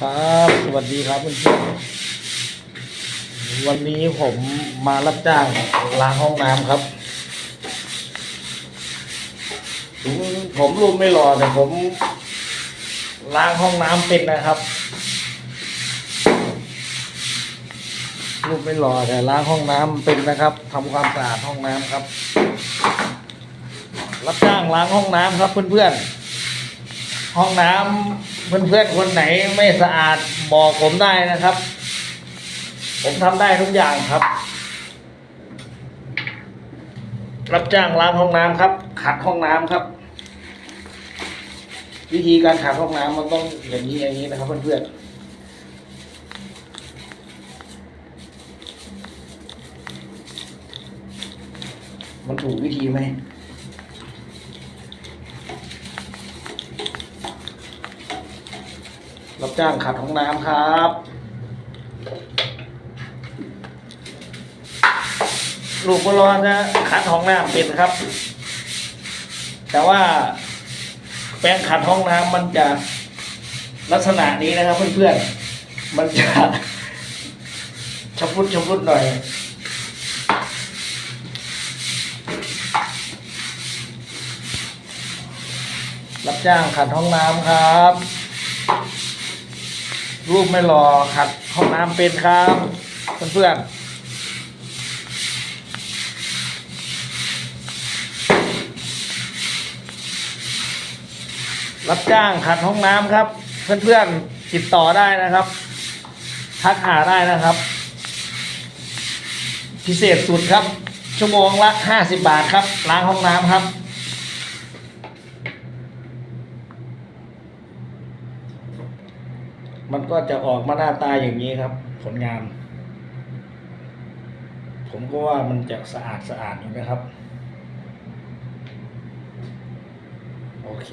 ครับ สวัสดีครับเพื่อนๆวันนี้ผมมารับจ้างล้างห้องน้ำครับ ผมรูปไม่หล่อแต่ผม ล้างห้องน้ำเป็นนะครับ รูปไม่หล่อแต่ล้างห้องน้ำเป็นนะครับทำความสะอาดห้องน้ำครับ รับจ้างล้างห้องน้ำครับเพื่อนๆ ห้องน้ำเพื่อนๆคนไหนไม่สะอาดบอกผมได้นะครับ ผมทำได้ทุกอย่างครับ รับจ้างล้างห้องน้ำครับ ขัดห้องน้ำครับ วิธีการขัดห้องน้ำมันต้องอย่างนี้อย่างนี้นะครับ เพื่อนๆมันถูกวิธีไหม รับจ้างขัดห้องน้ำครับ ลูกบอลอนนะขัดห้องน้ำเป็นครับ แต่ว่าแปรงขัดห้องน้ำมันจะลักษณะนี้นะครับ เพื่อนๆ มันจะชพุดชพุดหน่อยรับจ้างขัดห้องน้ำครับ รูปไม่หล่อขัดห้องน้ำเป็นครับเพื่อนๆรับจ้างขัดห้องน้ำครับ เพื่อนๆติดต่อได้นะครับทักหาได้นะครับ พิเศษสุดครับ ชั่วโมงละห้าสิบบาทครับ ล้างห้องน้ำครับ มันก็จะออกมาหน้าตาอย่างนี้ครับ ผลงาน ผมก็ว่ามันจะสะอาดสะอาดอยู่นะครับ โอเค